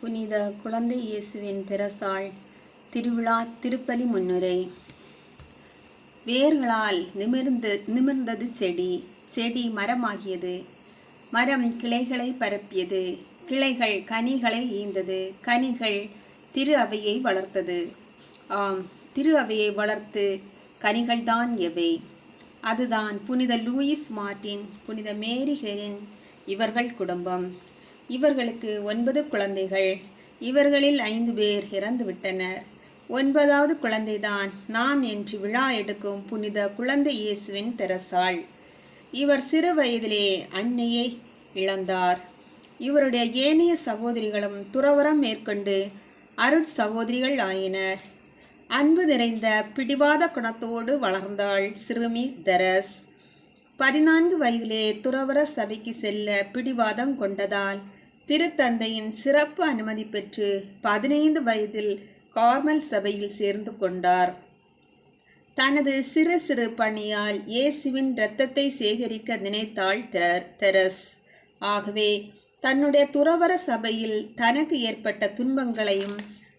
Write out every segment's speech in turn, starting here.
புனித குழந்தை இயேசுவின் திரசாள் திருவிழா திருப்பலி முன்னுரை. வேர்களால் நிமிர்ந்து நிமிர்ந்தது செடி செடி மரமாகியது. மரம் கிளைகளை பரப்பியது. கிளைகள் கனிகளை ஈந்தது. கனிகள் திரு அவையை வளர்த்தது. ஆம் திரு அவையை வளர்த்து கனிகள்தான் எவை. அதுதான் புனித லூயிஸ் மார்ட்டின் புனித மேரிகரின் இவர்கள் குடும்பம். இவர்களுக்கு ஒன்பது குழந்தைகள். இவர்களில் ஐந்து பேர் இறந்துவிட்டனர். ஒன்பதாவது குழந்தைதான் நாம் என்று விழா எடுக்கும் புனித குழந்தை இயேசுவின் தெரசாள். இவர் சிறு வயதிலே அன்னையை இழந்தார். இவருடைய ஏனைய சகோதரிகளும் துறவரம் மேற்கொண்டு அருட் சகோதரிகள் ஆயினர். அன்பு நிறைந்த பிடிவாத குணத்தோடு வளர்ந்தாள் சிறுமி தெரஸ். பதினான்கு வயதிலே துறவர சபைக்கு செல்ல பிடிவாதம் கொண்டதால் திருத்தந்தையின் சிறப்பு அனுமதி பெற்று பதினைந்து வயதில் கார்மல் சபையில் சேர்ந்து கொண்டார். தனது சிறு சிறு பணியால் இயேசுவின் இரத்தத்தை சேகரிக்க நினைத்தாள் தெர- தெரஸ். ஆகவே தன்னுடைய துறவர சபையில் தனக்கு ஏற்பட்ட துன்பங்களையும்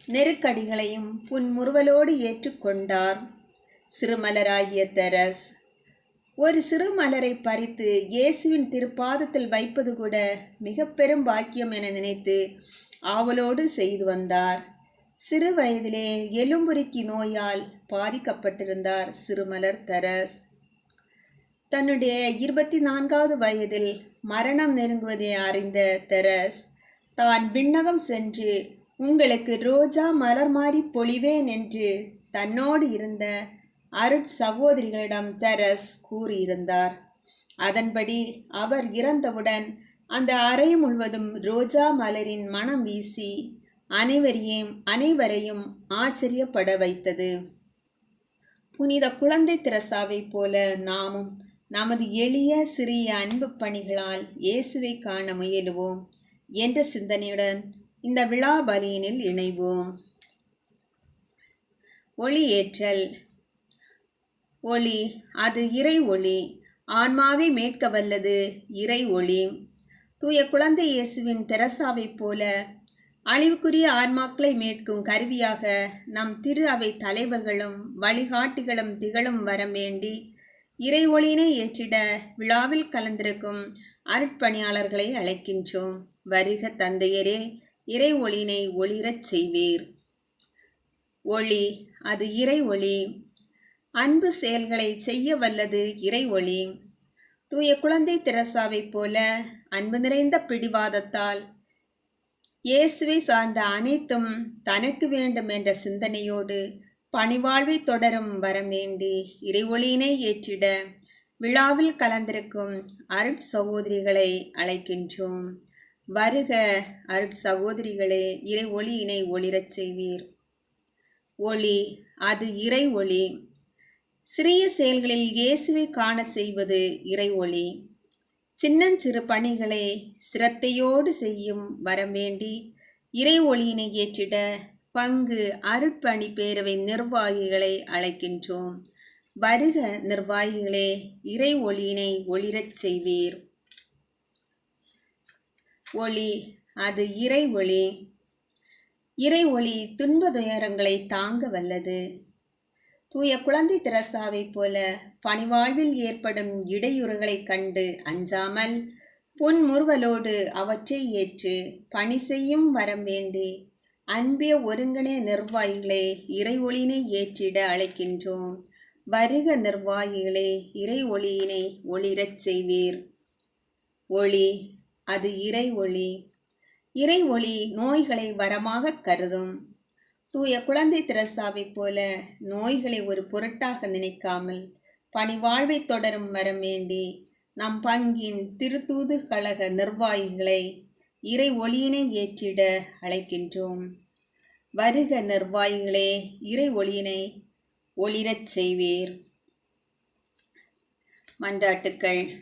நெருக்கடிகளையும் புன்முறுவலோடு ஏற்றுக்கொண்டார். சிறுமலராகிய தெரஸ் ஒரு சிறு மலரை பறித்து இயேசுவின் திருப்பாதத்தில் வைப்பது கூட மிக பெரும் பாக்கியம் என நினைத்து ஆவலோடு செய்து வந்தார். சிறு வயதிலே எலும்புருக்கி நோயால் பாதிக்கப்பட்டிருந்தார் சிறுமலர் தெரஸ். தன்னுடைய இருபத்தி நான்காவது வயதில் மரணம் நெருங்குவதை அறிந்த தெரஸ் தான் விண்ணகம் சென்று உங்களுக்கு ரோஜா மலர் மாறி பொழிவேன் என்று தன்னோடு இருந்த அருட் சகோதரிகளிடம் தெரஸ் கூறியிருந்தார். அதன்படி அவர் இறந்தவுடன் அந்த அறை முழுவதும் ரோஜா மலரின் மனம் வீசி அனைவரையும் அனைவரையும் ஆச்சரியப்பட வைத்தது. புனித குழந்தை திரசாவைப் போல நாமும் நமது எளிய சிறிய அன்பு பணிகளால் இயேசுவை காண முயலுவோம் என்ற சிந்தனையுடன் இந்த விழா பலியினில் இணைவோம். ஒளியேற்றல் ஒளி அது இறை ஒளி. ஆன்மாவை மீட்க வல்லது இறை ஒளி. தூய குழந்தை இயேசுவின் தெரசாவைப் போல அழிவுக்குரிய ஆன்மாக்களை மீட்கும் கருவியாக நம் திரு அவை தலைவர்களும் வழிகாட்டிகளும் திகழும் வரம் வேண்டி இறை ஒளியினை ஏற்றிட விழாவில் கலந்திருக்கும் அருட்பணியாளர்களை அழைக்கின்றோம். வருக தந்தையரே இறை ஒளியினை ஒளிரச் செய்வீர். ஒளி அது இறை ஒளி. அன்பு செயல்களை செய்ய வல்லது இறை ஒளி தூய குழந்தை திரசாவைப் போல அன்பு நிறைந்த பிடிவாதத்தால் இயேசுவை சார்ந்த அனைத்தும் தனக்கு வேண்டும் என்ற சிந்தனையோடு பணிவாழ்வை தொடரும் வரம் வேண்டி இறைவொளியினை ஏற்றிட விழாவில் கலந்திருக்கும் அருட் சகோதரிகளை அழைக்கின்றோம். வருக அருட் சகோதரிகளே இறை ஒளியினை ஒளிரச் செய்வீர். ஒளி அது இறை ஒளி சிறிய செயல்களில் இயேசுவை காண செய்வது இறை ஒளி சின்னஞ்சிறு பணிகளை சிரத்தையோடு செய்யும் வரம் வேண்டி இறை ஒளியினை ஏற்றிட பங்கு அருட்பணி பேரவை நிர்வாகிகளை அழைக்கின்றோம். வருக நிர்வாகிகளே இறை ஒளியினை ஒளிரச் செய்வீர். ஒளி அது இறை ஒளி இறை ஒளி துன்பதுயரங்களை தாங்க வல்லது. தூய குழந்தை திரசாவைப் போல பணிவாழ்வில் ஏற்படும் இடையூறுகளைக் கண்டு அஞ்சாமல் புன்முறுவலோடு அவற்றை ஏற்று பணி செய்யும் வரம் வேண்டி அன்பிய ஒருங்கிணை நிர்வாகிகளே இறை ஒளியினை ஏற்றிட அழைக்கின்றோம். வருக நிர்வாகிகளே இறை ஒளியினை ஒளிரச் செய்வீர். ஒளி அது இறை ஒளி. இறை ஒளி நோய்களை வரமாகக் கருதும். தூய குழந்தை திரசாவைப் போல நோய்களை ஒரு பொருட்டாக நினைக்காமல் பணிவாழ்வை தொடரும் வரமேண்டி வேண்டி நம் பங்கின் திருத்தூது கழக நிர்வாகிகளை இறை ஒளியினை ஏற்றிட அழைக்கின்றோம். வருக நிர்வாகிகளே இறை ஒளியினை ஒளிரச் செய்வீர். மன்றாட்டுக்கள்.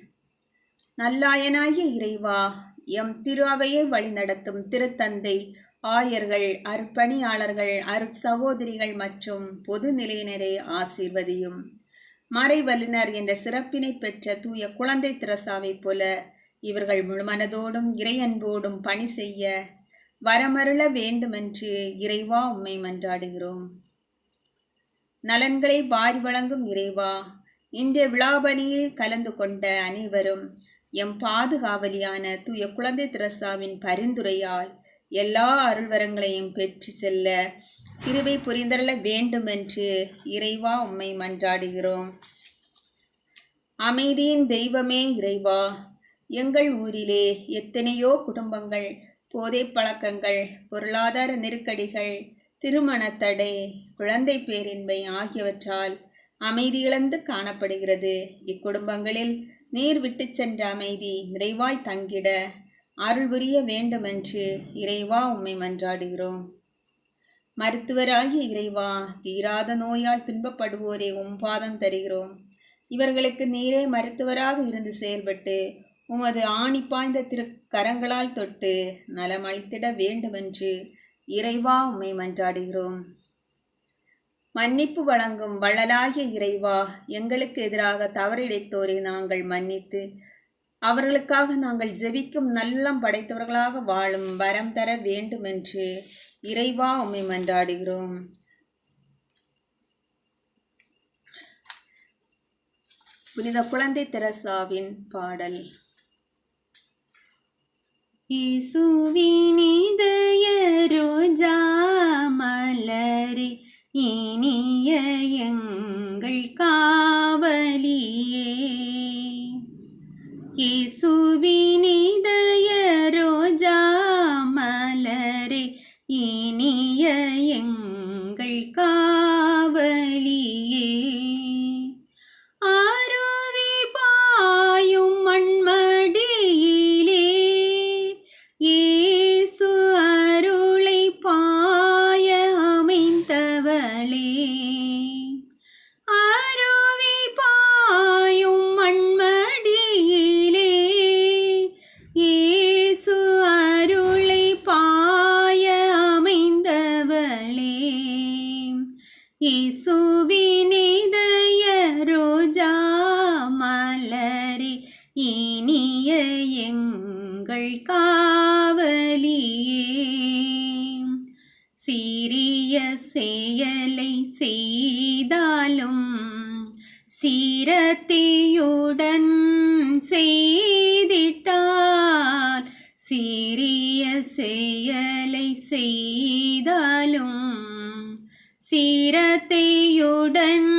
நல்லாயனாகிய இறைவா எம் திருவையை வழிநடத்தும் திருத்தந்தை ஆயர்கள் அர்ப்பணியாளர்கள் அருட் சகோதரிகள் மற்றும் பொது நிலையினரை ஆசீர்வதியும். மறைவல்லுனர் என்ற சிறப்பினை பெற்ற தூய குழந்தை திரசாவைப் போல இவர்கள் முழுமனதோடும் இறையன்போடும் பணி செய்ய வரமருள வேண்டுமென்று இறைவா உம்மை மன்றாடுகிறோம். நலன்களை வாரி வழங்கும் இறைவா இன்றைய விழாபலியில் கலந்து கொண்ட அனைவரும் எம் பாதுகாவலியான தூய குழந்தை திரசாவின் பரிந்துரையால் எல்லா அருள்வரங்களையும் பெற்று செல்ல கிருபை புரிந்தருள வேண்டுமென்று இறைவா உம்மை மன்றாடுகிறோம். அமைதியின் தெய்வமே இறைவா எங்கள் ஊரிலே எத்தனையோ குடும்பங்கள் போதை பழக்கங்கள் பொருளாதார நெருக்கடிகள் திருமண தடை குழந்தை பேரின்மை ஆகியவற்றால் அமைதியிழந்து காணப்படுகிறது. இக்குடும்பங்களில் நீர் விட்டு சென்ற அமைதி நிறைவாய் தங்கிட அருள் புரிய வேண்டுமென்று இறைவா உம்மை மன்றாடுகிறோம். மருத்துவராகிய இறைவா தீராத நோயால் துன்பப்படுவோரே உம்பாதம் தருகிறோம். இவர்களுக்கு நீரே மருத்துவராக இருந்து செயல்பட்டு உமது ஆணி பாய்ந்த திரு கரங்களால் தொட்டு நலமளித்திட வேண்டுமென்று இறைவா உம்மை மன்றாடுகிறோம். மன்னிப்பு வழங்கும் வள்ளலாகிய இறைவா எங்களுக்கு எதிராக தவறிழைத்தோரை நாங்கள் மன்னித்து அவர்களுக்காக நாங்கள் ஜெபிக்கும் நல்லம் படைத்தவர்களாக வாழும் வரம் தர வேண்டுமென்று இறைவா உண்மை மன்றாடுகிறோம். புனித குழந்தை தெரசாவின் பாடல். இசுவினிதய ரோஜா மலரி இனிய எங்கள் காவலியே. இசுவினிதய காவலியே. சீரிய செயலை செய்தாலும் சீரத்தையுடன் செய்திட்டார். சீரிய செயலை செய்தாலும் சீரத்தையுடன்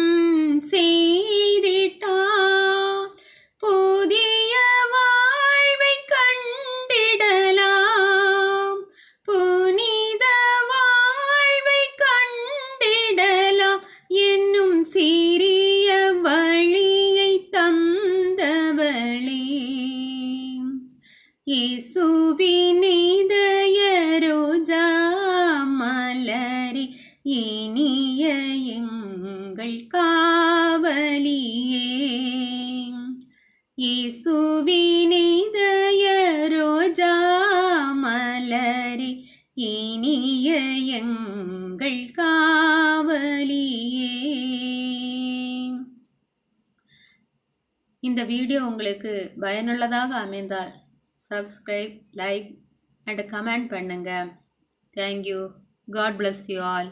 இனிய எங்கள் காவலியே. இயேசுவினிதய ரோஜா மலரி இனிய எங்கள் காவலியே. இந்த வீடியோ உங்களுக்கு பயனுள்ளதாக அமைந்தால் சப்ஸ்கிரைப் லைக் அண்ட் கமெண்ட் பண்ணுங்கள் thank you God bless you all